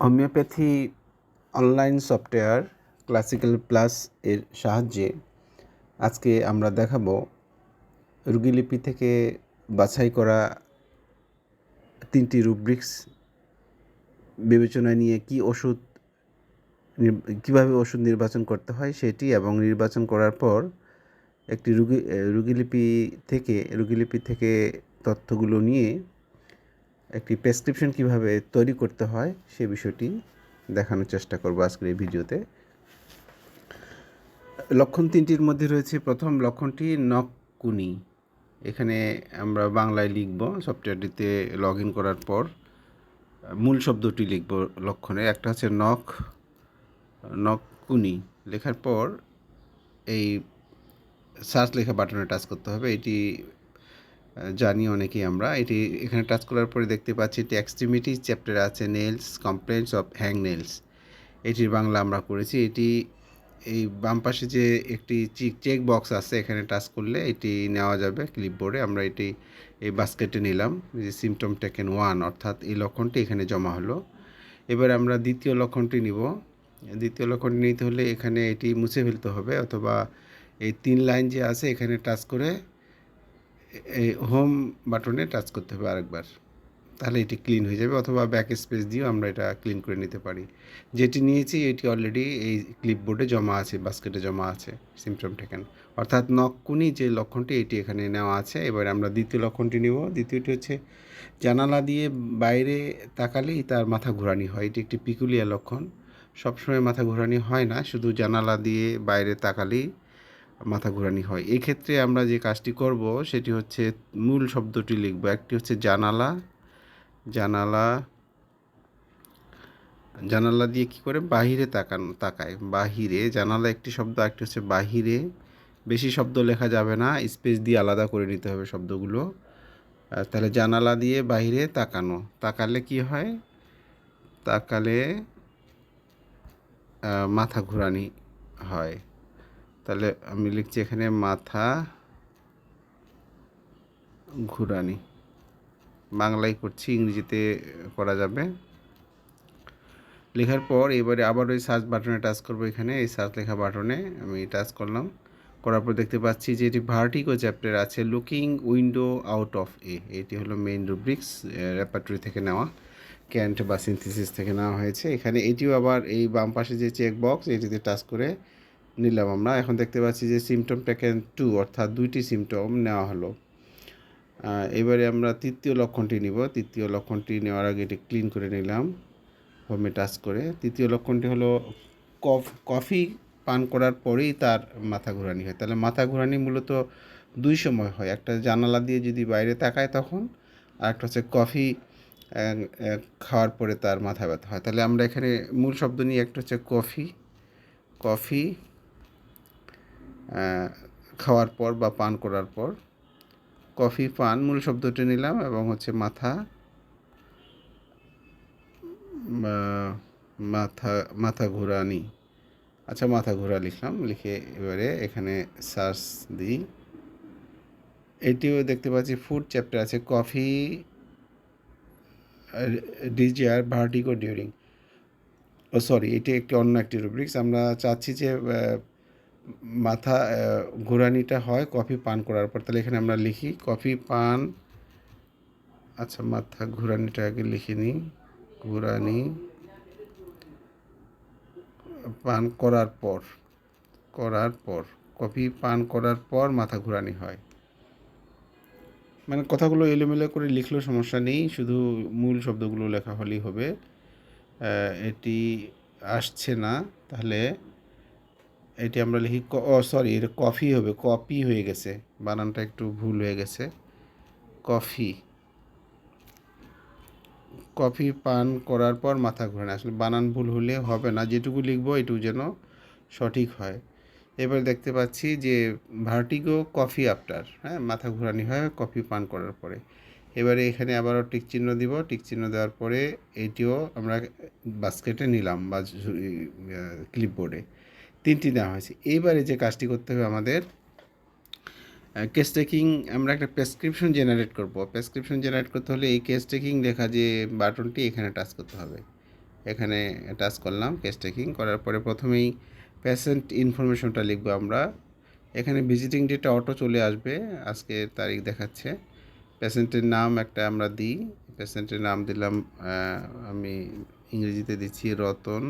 Homeopathy online software classical plus এর সাহায্যে আজকে আমরা দেখাবো রুগীলিপি থেকে বাছাই করা তিনটি রুব্রিক্স, বিবেচনায় নিয়ে কি ওষুধ কীভাবে ওষুধ নির্বাচন করতে হয় সেটি এবং নির্বাচন করার পর একটি রুগী, রুগীলিপি থেকে রুগীলিপি থেকে তথ্যগুলো নিয়ে একটি প্রেসক্রিপশন কীভাবে তৈরি করতে হয়, সে বিষয়টি দেখানোর চেষ্টা করব আজকের এই ভিডিওতে। লক্ষণ তিনটির মধ্যে রয়েছে, প্রথম লক্ষণটি নকুনি এখানে আমরা বাংলায় লিখব, সফটওয়্যারটিতে লগ ইন করার পর মূল শব্দটি লিখব লক্ষণে। একটা হচ্ছে নখ নকুনি লেখার পর এই সার্চ লেখা বাটনে টাচ করতে হবে। এটি জানি অনেকেই আমরা। এটি এখানে টাচ করার পরে দেখতে পাচ্ছি এটি এক্সট্রিমিটি চ্যাপ্টারে আছে nails complaints of hang nails এটির বাংলা আমরা করেছি এটি এই বাম পাশে যে একটি চেক বক্স আছে, এখানে টাচ করলে এটি নেওয়া যাবে ক্লিপবোর্ডে আমরা এটি এই বাস্কেটে নিলাম যে সিমটম টেকেন ওয়ান অর্থাৎ এই লক্ষণটি এখানে জমা হলো। এবার আমরা দ্বিতীয় লক্ষণটি নিব। দ্বিতীয় লক্ষণটি নিতে হলে এখানে এটি মুছে ফেলতে হবে, অথবা এই তিন লাইন যে আছে, এখানে টাচ করে এই হোম বাটনে টাচ করতে হবে আরেকবার। তাহলে এটি ক্লিন হয়ে যাবে অথবা ব্যাক স্পেস দিয়েও আমরা এটা ক্লিন করে নিতে পারি। যেটি নিয়েছি, এটি অলরেডি এই ক্লিপবোর্ডে জমা আছে বাস্কেটে জমা আছে সিমটম টেকেন অর্থাৎ নকুনি যে লক্ষণটি, এটি এখানে নেওয়া আছে। এবার আমরা দ্বিতীয় লক্ষণটি নিব। দ্বিতীয়টি হচ্ছে, জানালা দিয়ে বাইরে তাকালেই তার মাথা ঘোরানি হয়। এটি একটি পিকুলিয়া লক্ষণ। সবসময় মাথা ঘোরানি হয় না। শুধু জানালা দিয়ে বাইরে তাকালেই মাথা ঘোরানি হয়। এই ক্ষেত্রে আমরা যে কাজটি করব, সেটি হচ্ছে মূল শব্দটি লিখব। একটি হচ্ছে জানালা। জানালা জানালা দিয়ে কি করে? বাহিরে তাকান, তাকায়। বাহিরে, জানালা একটি শব্দ একটি হচ্ছে বাহিরে। বেশি শব্দ লেখা যাবে না, স্পেস দিয়ে আলাদা করে নিতে হবে শব্দগুলো। তাহলে জানালা দিয়ে বাহিরে তাকানো। তাকালে কি হয়? তাকালে মাথা ঘোরানি হয়। তাহলে আমি লিখছি এখানে মাথা ঘুরানি। বাংলায় করছি, ইংরেজিতে করা যাবে। লেখার পর এবারে আবার ওই সার্চ বাটনে টাচ করব এখানে, এই সার্চ লেখা বাটনে আমি টাচ করলাম। করার পর দেখতে পাচ্ছি যে এটি ভার্টিকো চ্যাপ্টার আছে looking window out of a এটি হলো মেইন রুব্রিক্স রেপার্টরি থেকে নেওয়া। ক্যান্ট বা সিনথিসিস থেকে নেওয়া হয়েছে। এখানে এটিও আবার এই বাম পাশে যে চেক বক্স এটিতে টাচ করে নিলাম আমরা। এখন দেখতে পাচ্ছি যে সিমটম টেকেন টু অর্থাৎ দুইটি সিমটম নেওয়া হলো। এবারে আমরা তৃতীয় লক্ষণটি নিব। তৃতীয় লক্ষণটি নেওয়ার আগে এটি ক্লিন করে নিলাম হোমে টাচ করে। তৃতীয় লক্ষণটি হলো কফ কফি পান করার পরেই তার মাথা ঘোরানি হয়। তাহলে মাথা ঘোরানি মূলত দুই সময় হয়। একটা জানালা দিয়ে যদি বাইরে তাকায় তখন, আর একটা হচ্ছে কফি খাওয়ার পরে তার মাথা ব্যথা হয়। তাহলে আমরা এখানে মূল শব্দ নিয়ে একটা হচ্ছে কফি কফি খাওয়ার পর বা পান করার পর, কফি, পান, মূল শব্দটি নিলাম এবং হচ্ছে মাথা মাথা মাথা ঘোরানি। আচ্ছা মাথা ঘোরা লিখলাম, লিখে এবারে এখানে সার্চ দিই। এটিও দেখতে পাচ্ছি ফুড চ্যাপ্টার আছে কফি ডিজিয়ার ভার্টিগো ডিউরিং ও সরি এটি একটি অন্য একটি রুব্রিক্স আমরা চাচ্ছি যে মাথা ঘোরানিটা হয়, কফি পান করার পর। তাহলে এখানে আমরা লিখি, কফি পান। আচ্ছা মাথা ঘোরানিটা আগে লিখে নিই। ঘোরানি পান করার পর করার পর, কফি পান করার পর মাথা ঘোরানি হয়। মানে কথাগুলো এলোমেলো করে লিখলেও সমস্যা নেই, শুধু মূল শব্দগুলো লেখা হলেই হবে। এটি আসছে না, তাহলে এটি আমরা লিখি ও সরি এটা কফি হবে, কপি হয়ে গেছে। বানানটা একটু ভুল হয়ে গেছে। কফি। কফি পান করার পর মাথা ঘোরানো। আসলে বানান ভুল হলে হবে না, যেটুকু লিখব এটুকু যেন সঠিক হয়। এবার দেখতে পাচ্ছি যে ভার্টিগো কফি আফটার হ্যাঁ মাথা ঘোরানি হয় কফি পান করার পরে। এবারে এখানে আবারও টিক চিহ্ন দিব। টিক চিহ্ন দেওয়ার পরে এটিও আমরা বাস্কেটে নিলাম বা ক্লিপবোর্ডে তিনটি নেওয়া হয়েছে। এইবারে যে কাজটি করতে হবে আমাদের কেস টেকিং আমরা একটা প্রেসক্রিপশন জেনারেট করব। প্রেসক্রিপশন জেনারেট করতে হলে এই কেস টেকিং লেখা যে বাটনটি এখানে টাচ করতে হবে। এখানে টাচ করলাম কেস টেকিং করার পরে প্রথমেই পেশেন্ট ইনফরমেশনটা লিখব আমরা। এখানে ভিজিটিং ডেটা অটো চলে আসবে, আজকে তারিখ দেখাচ্ছে। পেশেন্টের নাম একটা আমরা দিই। পেশেন্টের নাম দিলাম আমি ইংরেজিতে দিচ্ছি রতন।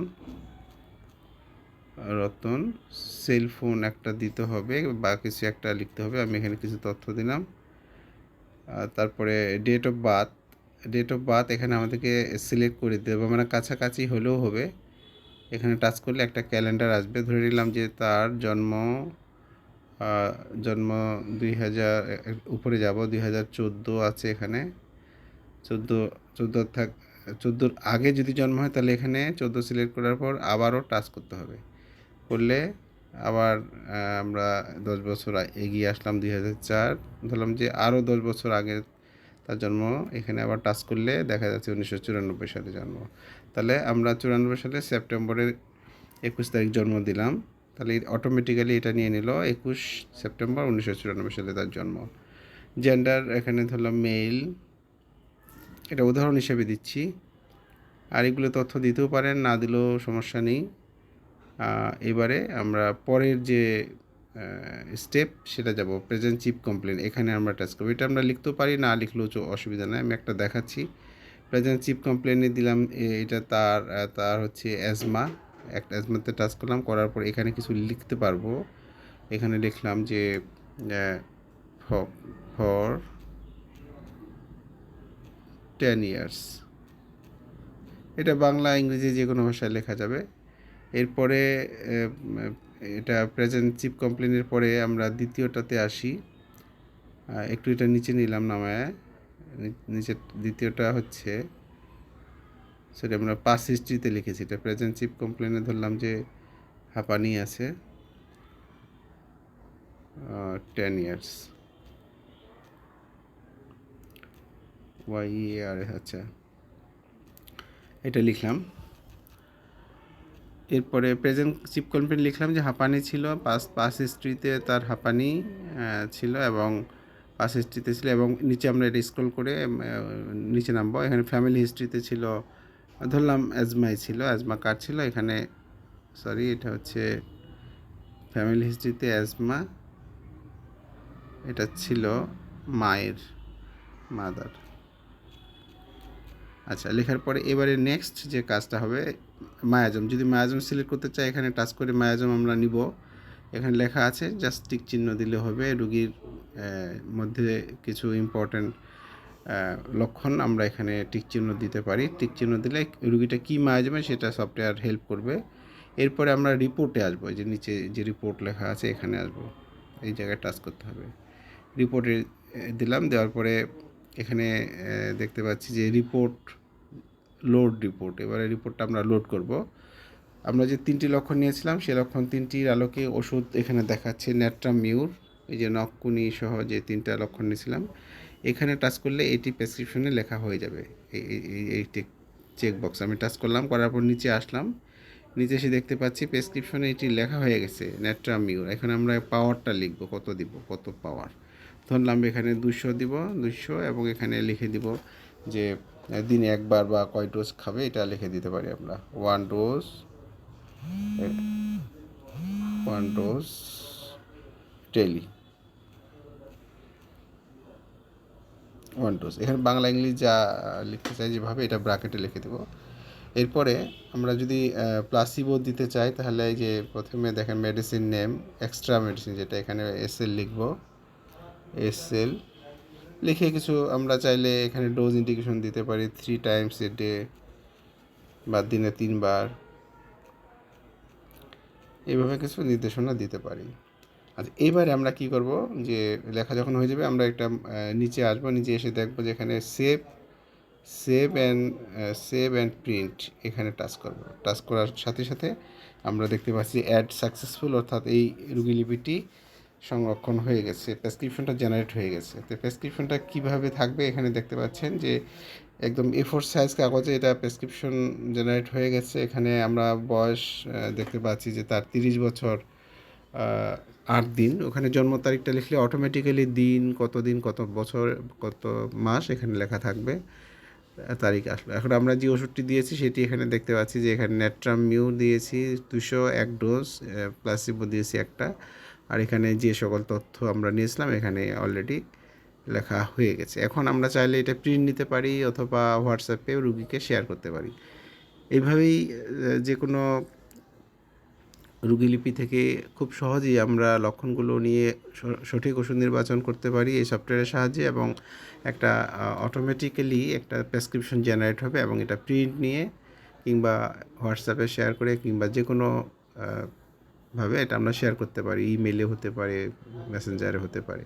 রতন সেল ফোন একটা দিতে হবে বা কিছু একটা লিখতে হবে। আমি এখানে কিছু তথ্য দিলাম। তারপরে date of birth date of birth এখানে আমাদেরকে সিলেক্ট করে দিতে হবে। মানে কাছাকাছি হলেও হবে। এখানে টাচ করলে একটা ক্যালেন্ডার আসবে। ধরে নিলাম যে তার জন্ম জন্ম দুই হাজার, উপরে যাব, দুই হাজার চোদ্দ আছে এখানে। চোদ্দ চোদ্দ থাক চোদ্দোর আগে যদি জন্ম হয় তাহলে এখানে চোদ্দ সিলেক্ট করার পর আবারও টাচ করতে হবে। করলে আবার আমরা দশ বছর এগিয়ে আসলাম দুই হাজার চার। ধরলাম যে আরও দশ বছর আগে তার জন্ম, এখানে আবার টাচ করলে দেখা যাচ্ছে উনিশশো চুরানব্বই সালে জন্ম। তাহলে আমরা চুরানব্বই সালে সেপ্টেম্বরের একুশ তারিখ জন্ম দিলাম। তাহলে অটোমেটিক্যালি এটা নিয়ে নিল একুশ সেপ্টেম্বর উনিশশো চুরানব্বই সালে তার জন্ম। জেন্ডার এখানে ধরলাম মেল এটা উদাহরণ হিসেবে দিচ্ছি। আর এগুলো তথ্য দিতেও পারেন, না দিলেও সমস্যা নেই। এবারে আমরা পরের যে স্টেপ সেটা যাব প্রেজেন্ট চিপ কমপ্লেন এখানে আমরা টাচ করব। এটা আমরা লিখতেও পারি, না লিখলেও অসুবিধা নেই। আমি একটা দেখাচ্ছি। প্রেজেন্ট চিপ কমপ্লেনে দিলাম এটা তার তার হচ্ছে অ্যাজমা একটা অ্যাজমাতে টাচ করলাম, করার পর এখানে কিছু লিখতে পারব। এখানে লিখলাম যে ফর টেন ইয়ার্স এটা বাংলা, ইংরেজি যে কোনো ভাষায় লেখা যাবে। এরপরে এটা প্রেজেন্ট চিপ কমপ্লেনের পরে আমরা দ্বিতীয়টাতে আসি। একটু এটা নিচে নিলাম নামায়। নিচে দ্বিতীয়টা হচ্ছে, সেটা আমরা পাস হিস্ট্রিতে লিখেছি। এটা প্রেজেন্ট চিপ কমপ্লেনে ধরলাম যে হাঁপানি আছে। টেন ইয়ার্স ওয়াই আর আচ্ছা। এটা লিখলাম। এরপরে প্রেজেন্ট চিপ কমপ্লেন লিখলাম যে হাঁপানি ছিল পাস পাস হিস্ট্রিতে তার হাঁপানি ছিল এবং পাস হিস্ট্রিতে ছিল এবং নিচে আমরা এটা স্ক্রল করে নিচে নামবো। এখানে ফ্যামিলি হিস্ট্রিতে ছিল, ধরলাম অ্যাজমাই ছিল অ্যাজমা কার ছিল? এখানে সরি এটা হচ্ছে ফ্যামিলি হিস্ট্রিতে অ্যাজমা এটা ছিল মায়ের মাদার আচ্ছা লেখার পরে এবারে নেক্সট যে কাজটা হবে মায়াজম। যদি মায়াজম সিলেক্ট করতে চাই, এখানে টাচ করে মায়াজম আমরা নিব। এখানে লেখা আছে, জাস্ট টিক চিহ্ন দিলে হবে। রুগীর মধ্যে কিছু ইম্পর্ট্যান্ট লক্ষণ আমরা এখানে টিক চিহ্ন দিতে পারি। টিক চিহ্ন দিলে রুগীটা কী মায়াজমে সেটা সফটওয়্যার হেল্প করবে। এরপরে আমরা রিপোর্টে আসব। যে নিচে যে রিপোর্ট লেখা আছে, এখানে আসব। এই জায়গায় টাচ করতে হবে। রিপোর্টে দিলাম। দেওয়ার পরে এখানে দেখতে পাচ্ছি যে রিপোর্ট লোড রিপোর্ট এবারে রিপোর্টটা আমরা লোড করব। আমরা যে তিনটি লক্ষণ নিয়েছিলাম সেই লক্ষণ তিনটির আলোকে ওষুধ এখানে দেখাচ্ছে ন্যাট্রাম মিউর এই যে নকুনি সহ যে তিনটা লক্ষণ নিয়েছিলাম, এখানে টাচ করলে এটি প্রেসক্রিপশনে লেখা হয়ে যাবে। এই, এই- এই- এই চেক বক্স আমি টাচ করলাম, করার পর নিচে আসলাম, নিচে এসে দেখতে পাচ্ছি প্রেসক্রিপশনে এটি লেখা হয়ে গেছে ন্যাট্রাম মিউর এখানে আমরা পাওয়ারটা লিখব, কত দিব, কত পাওয়ার ধরলাম এখানে দুশো দিব দুশো এবং এখানে লিখে দিব যে দিনে একবার বা কয় ডোজ খাবে, এটা লিখে দিতে পারি আমরা। One dose one dose daily one dose এখানে বাংলা, ইংলিশ যা লিখতে চাই যেভাবে, এটা ব্র্যাকেটে লিখে দেবো। এরপরে আমরা যদি প্লাসিবো দিতে চাই, তাহলে এই যে প্রথমে দেখেন মেডিসিন নেম এক্সট্রা মেডিসিন যেটা এখানে এসএল লিখব। এসএল লিখে কিছু আমরা চাইলে এখানে ডোজ ইন্ডিকেশন দিতে পারি থ্রি টাইমস এ ডে বা দিনে তিনবার। এইভাবে কিছু নির্দেশনা দিতে পারি। আচ্ছা এবারে আমরা কি করব যে, লেখা যখন হয়ে যাবে আমরা একটা নিচে আসব, নিচে এসে দেখব যে এখানে save save and save and print এখানে টাচ করব। টাচ করার সাথে সাথে আমরা দেখতে পাচ্ছি অ্যাড সাকসেসফুল অর্থাৎ এই রুগীলিপিটি সংরক্ষণ হয়ে গেছে প্রেসক্রিপশনটা জেনারেট হয়ে গেছে। তো প্রেসক্রিপশনটা কীভাবে থাকবে এখানে দেখতে পাচ্ছেন যে, একদম এ ফোর সাইজ কাগজে এটা প্রেসক্রিপশন জেনারেট হয়ে গেছে। এখানে আমরা বয়স দেখতে পাচ্ছি যে তার তিরিশ বছর আট দিন। ওখানে জন্ম তারিখটা লিখলে অটোমেটিক্যালি দিন, কত দিন, কত বছর, কত মাস এখানে লেখা থাকবে তারিখ আসলো এখন আমরা যে ওষুধটি দিয়েছি সেটি এখানে দেখতে পাচ্ছি যে এখানে নেট্রাম মিউ দিয়েছি, দুশো এক ডোজ প্লাসিবো দিয়েছি একটা। আর এখানে যে সকল তথ্য আমরা নিয়েছিলাম, এখানে অলরেডি লেখা হয়ে গেছে। এখন আমরা চাইলে এটা প্রিন্ট নিতে পারি অথবা হোয়াটসঅ্যাপে রুগীকে শেয়ার করতে পারি। এইভাবেই যে কোনো রুগীলিপি থেকে খুব সহজেই আমরা লক্ষণগুলো নিয়ে সঠিক ওষুধ নির্বাচন করতে পারি এই সফটওয়্যারের সাহায্যে এবং একটা অটোমেটিক্যালি একটা প্রেসক্রিপশন জেনারেট হবে এবং এটা প্রিন্ট নিয়ে কিংবা হোয়াটসঅ্যাপে শেয়ার করে কিংবা যে কোনো ভাবে এটা আমরা শেয়ার করতে পারি ইমেলে হতে পারে মেসেঞ্জারে হতে পারে।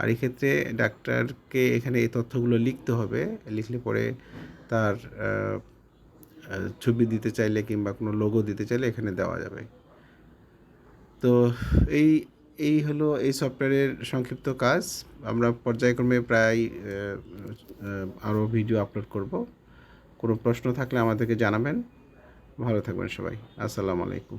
আর এক্ষেত্রে ডাক্তারকে এখানে এই তথ্যগুলো লিখতে হবে, লিখলে পরে তার ছবি দিতে চাইলে কিংবা কোনো লোগো দিতে চাইলে এখানে দেওয়া যাবে। তো এই এই হলো এই সফটওয়্যারের সংক্ষিপ্ত কাজ। আমরা পর্যায়ক্রমে প্রায় আরও ভিডিও আপলোড করব। কোনো প্রশ্ন থাকলে আমাদেরকে জানাবেন। ভালো থাকবেন সবাই। আসসালামু আলাইকুম।